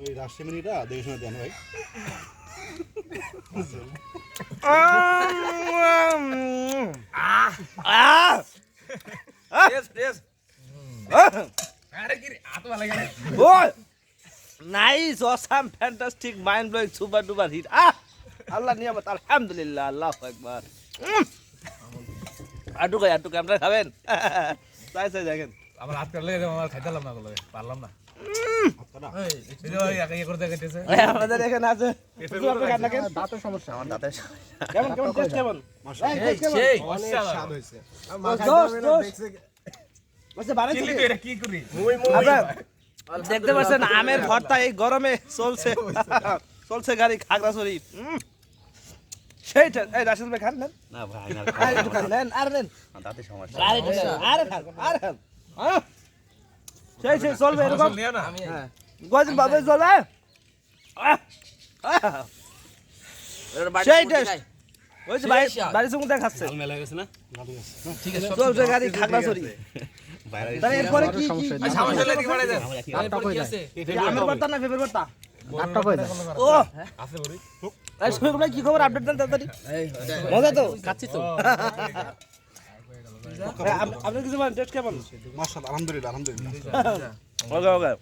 ওই রাজশাহীটা দেখে শুনে দেন ভাই। Nice awesome fantastic mind blowing super duper hit ah! আল্লাহ নিয়ামত আলহামদুলিল্লাহ আল্লাহ একবার আটু খাই আটু আপনারা খাবেন? তাই তাই দেখেন। আমার হাত কাটলে আমার খাইতাম না পারলাম না। ইয়ে দেখতে পাচ্ছেন আমের ভর্তা এই গরমে চলছে চলছে গাড়ি খাগড়াছড়ি। সেইটা খান না আর নেন দাঁতে সমস্যা আর আর আর। সেই সেই চলবে এরকম? না। গজিন বাবা চলে? আহ, আহ। সেই টেস্ট ওই যে বাড়ি বাড়ি সঙ্গে দেখাচ্ছে। মেলা গেছে না? চলছে গাড়ি খাগড়াছড়ি। বাইরে তাহলে এরপরে কি কি সমস্যা কি- সমস্যা হলে কি বাড়াই দেন আমার একই দাঁতটা কই যায়? আমের ভর্তা না পেঁপের ভর্তা দাঁতটা কই যায়? ও। আছে এই শফিক ভাই কি খবর? আপডেট দেন তাড়াতাড়ি। মজা তো? খাচ্ছি তো। আপনি কিছু বলেন টেস্ট কেমন? মাশাআল্লাহ আলহামদুলিল্লাহ আলহামদুলিল্লাহ। ওকে ওকে